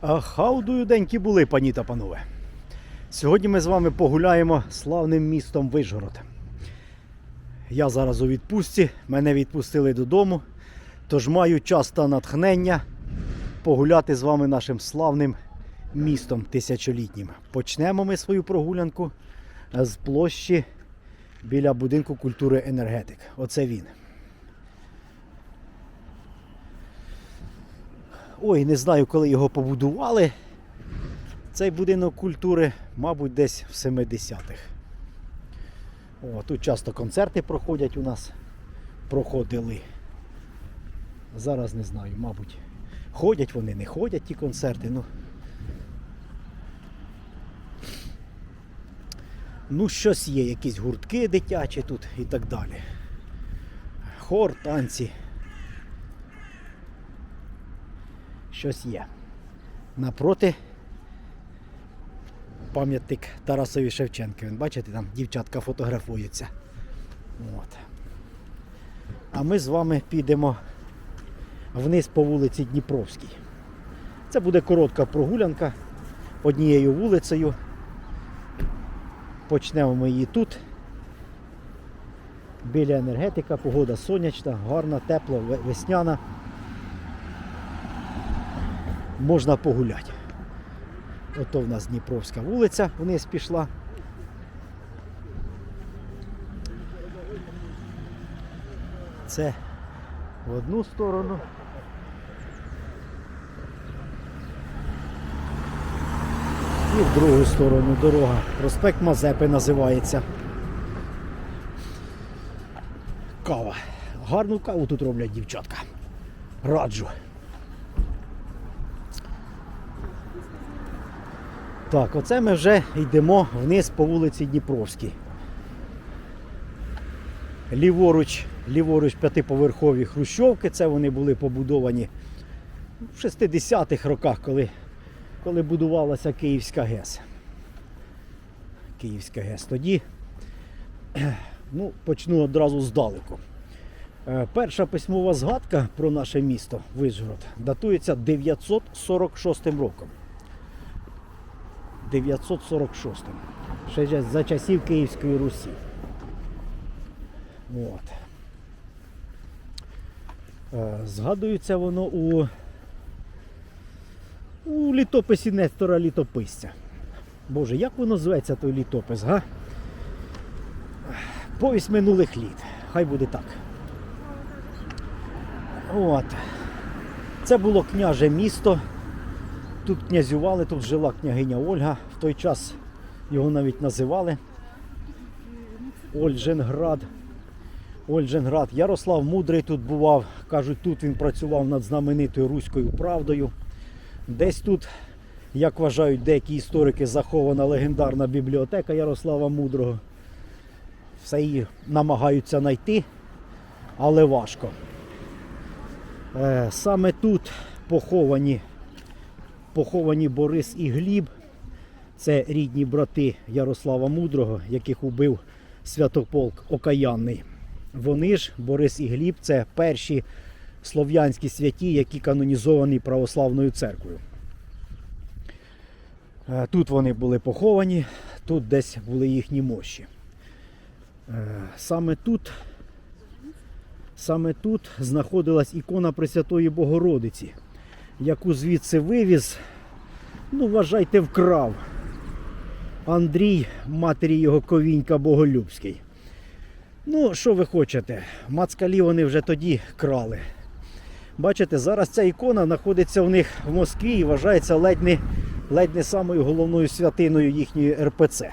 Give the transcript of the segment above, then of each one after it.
А хаудую деньки були, пані та панове. Сьогодні ми з вами погуляємо славним містом Вишгород. Я зараз у відпустці, мене відпустили додому, тож маю час та натхнення погуляти з вами нашим славним містом тисячолітнім. Почнемо ми свою прогулянку з площі біля будинку культури енергетик. Оце він. Ой, не знаю, коли його побудували. Цей будинок культури, мабуть, десь в 70-х. О, тут часто концерти проходять у нас. Проходили. Зараз не знаю, мабуть. Ходять вони, не ходять ті концерти. Ну, ну щось є, якісь гуртки дитячі тут і так далі. Хор, танці. Щось є. Напроти пам'ятник Тарасові Шевченкові. Бачите, там дівчатка фотографуються. От. А ми з вами підемо вниз по вулиці Дніпровській. Це буде коротка прогулянка однією вулицею. Почнемо ми її тут. Біля енергетика, погода сонячна, гарна, тепла, весняна можна погуляти. Ото в нас Дніпровська вулиця вниз пішла. Це в одну сторону. І в другу сторону дорога. Проспект Мазепи називається. Кава. Гарну каву тут роблять дівчатка. Раджу. Так, оце ми вже йдемо вниз по вулиці Дніпровській. Ліворуч, ліворуч п'ятиповерхові хрущовки, це вони були побудовані в 60-х роках, коли, коли будувалася Київська ГЕС. Київська ГЕС. Тоді ну, почну одразу здалеку. Е, Перша письмова згадка про наше місто Вишгород датується 946 роком. 946. Ще за часів Київської Русі. От. Е, Згадується воно у, у літописі Нестора Літописця. Боже, як воно зветься той літопис, га? Повість минулих літ. Хай буде так. От. Це було княже місто. Тут князювали, тут жила княгиня Ольга. В той час його навіть називали Ольженград. Ольженград. Ярослав Мудрий тут бував. Кажуть, тут він працював над знаменитою Руською правдою. Десь тут, як вважають деякі історики, захована легендарна бібліотека Ярослава Мудрого. Все її намагаються знайти, але важко. Е, Саме тут поховані поховані Борис і Гліб. Це рідні брати Ярослава Мудрого, яких убив Святополк Окаянний. Вони ж, Борис і Гліб, це перші слов'янські святі, які канонізовані православною церквою. Е, Тут вони були поховані, тут десь були їхні мощі. Е, Саме тут, саме тут знаходилась ікона Пресвятої Богородиці яку звідси вивіз, ну, вважайте, вкрав. Андрій, матері його ковінька Боголюбський. Ну, що ви хочете? Мацкалі вони вже тоді крали. Бачите, зараз ця ікона знаходиться в них в Москві і вважається ледь не, ледь не самою головною святиною їхньої РПЦ.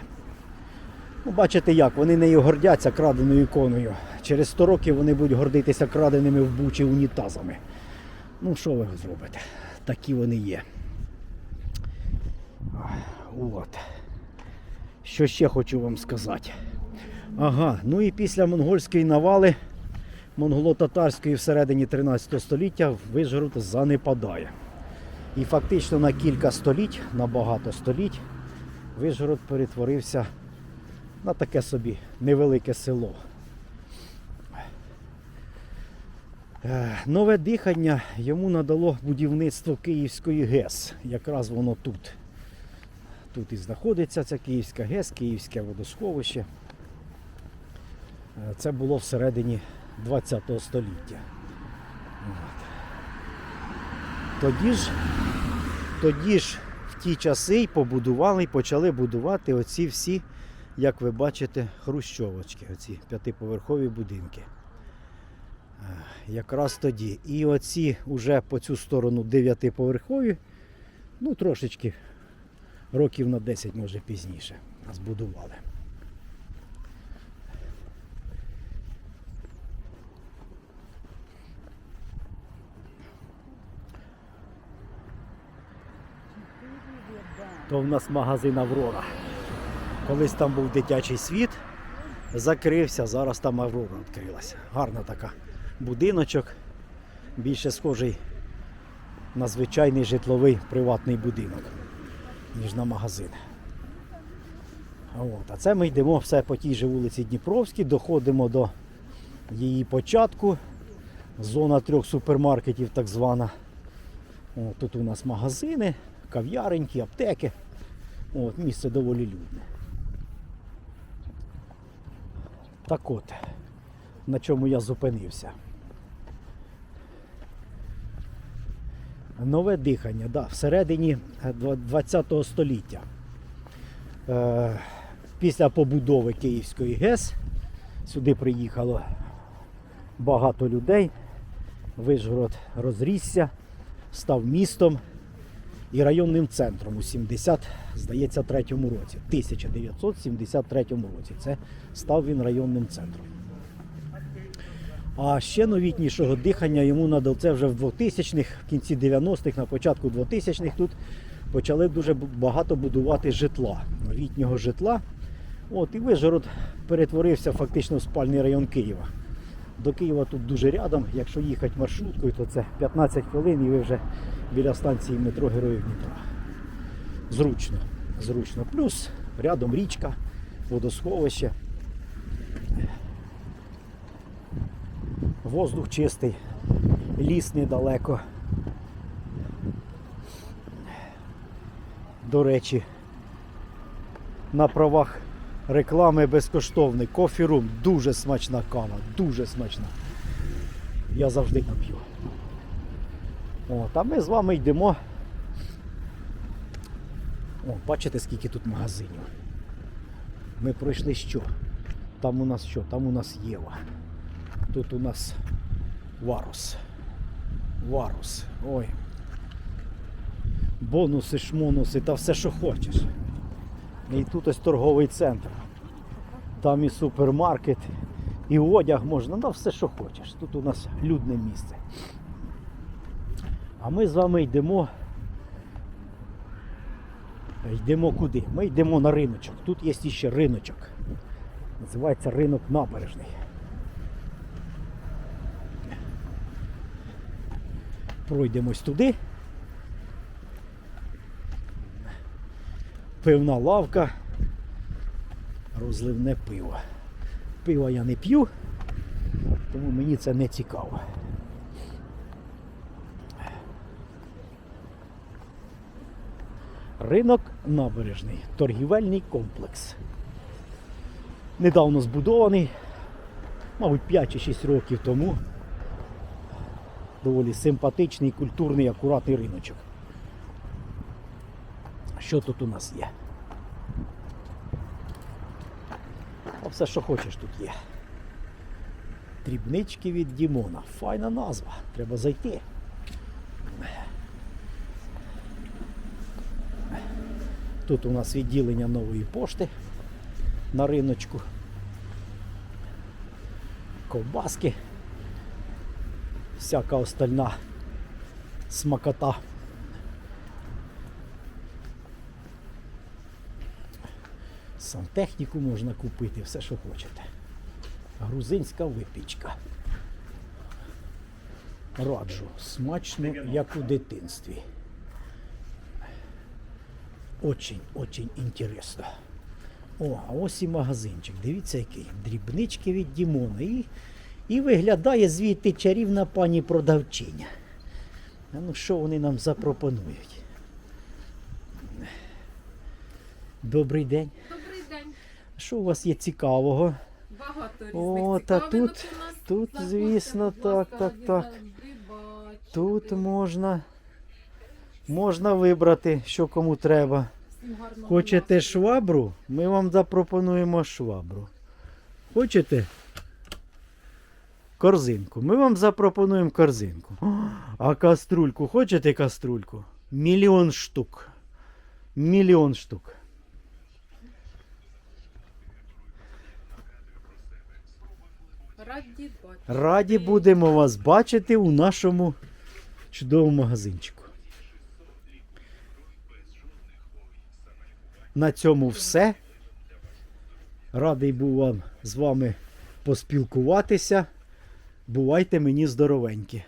Ну, бачите як, вони нею гордяться краденою іконою. Через 100 років вони будуть гордитися краденими в бучі унітазами. Ну, що ви зробите? Такі вони є. От. Що ще хочу вам сказати? Ага, ну і після монгольської навали, монголо-татарської всередині 13 століття Вишгород занепадає. І фактично на кілька століть, на багато століть, Вишгород перетворився на таке собі невелике село. Е, Нове дихання йому надало будівництво Київської ГЕС. Якраз воно тут. Тут і знаходиться ця Київська ГЕС, Київське водосховище. Е, Це було всередині 20 століття. Тоді ж, тоді ж в ті часи й побудували і почали будувати оці всі, як ви бачите, хрущовочки, оці п'ятиповерхові будинки. Е, Якраз тоді. І оці вже по цю сторону дев'ятиповерхові, ну трошечки років на 10, може пізніше, збудували. То в нас магазин Аврора. Колись там був дитячий світ, закрився, зараз там Аврора відкрилася. Гарна така будиночок, більше схожий на звичайний житловий приватний будинок, ніж на магазин. От. А це ми йдемо все по тій же вулиці Дніпровській, доходимо до її початку. Зона трьох супермаркетів, так звана. От, тут у нас магазини, кав'яреньки, аптеки. От, місце доволі людне. Так от, на чому я зупинився. Нове дихання, да, всередині ХХ століття. Е, після побудови Київської ГЕС сюди приїхало багато людей. Вишгород розрісся, став містом і районним центром у 70, здається, третьому році. 1973 році. Це став він районним центром. А ще новітнішого дихання йому надав це вже в 2000-х, в кінці 90-х, на початку 2000-х тут почали дуже багато будувати житла, новітнього житла. От, і Вижгород перетворився фактично в спальний район Києва. До Києва тут дуже рядом. Якщо їхати маршруткою, то це 15 хвилин і ви вже біля станції метро Героїв Дніпра. Зручно. Зручно. Плюс рядом річка, водосховище. Воздух чистий, ліс недалеко. До речі, на правах реклами безкоштовний кофі-рум. Дуже смачна кава, дуже смачна. Я завжди там п'ю. От, а ми з вами йдемо. О, бачите, скільки тут магазинів. Ми пройшли що? Там у нас що? Там у нас Єва. Тут у нас Варус. Варус. Ой. Бонуси, шмонуси та все, що хочеш. І тут ось торговий центр. Там і супермаркет, і одяг можна, ну все, що хочеш. Тут у нас людне місце. А ми з вами йдемо. Йдемо куди? Ми йдемо на риночок. Тут є ще риночок. Називається ринок набережний. Пройдемось туди. Пивна лавка. Розливне пиво. Пива я не п'ю, тому мені це не цікаво. Ринок набережний, торгівельний комплекс. Недавно збудований, мабуть, 5 чи 6 років тому. Доволі симпатичний, культурний, акуратний риночок. Що тут у нас є? А все, що хочеш, тут є. Дрібнички від Дімона. Файна назва. Треба зайти. Тут у нас відділення нової пошти на риночку. Ковбаски. Всяка остальна смакота. Сантехніку можна купити, все, що хочете. Грузинська випічка. Раджу, смачно, як у дитинстві. Очень, очень інтересно. О, а ось і магазинчик. Дивіться який. Дрібнички від Дімона. І, І виглядає звідти чарівна пані продавчиня. Ну що вони нам запропонують? Добрий день. Добрий день. Що у вас є цікавого? Багато різних О, та цікавинок тут- у нас. тут, звісно, будь ласка, так, так, так. завжди. Тут можна, можна вибрати, що кому треба. Всім гарного Хочете швабру? Ми вам запропонуємо швабру. Хочете? Корзинку. Ми вам запропонуємо корзинку. О, А каструльку, хочете каструльку? Мільйон штук. Мільйон штук. Раді. Раді будемо вас бачити у нашому чудовому магазинчику. На цьому все. Радий був вам з вами поспілкуватися. Бувайте мені здоровенькі.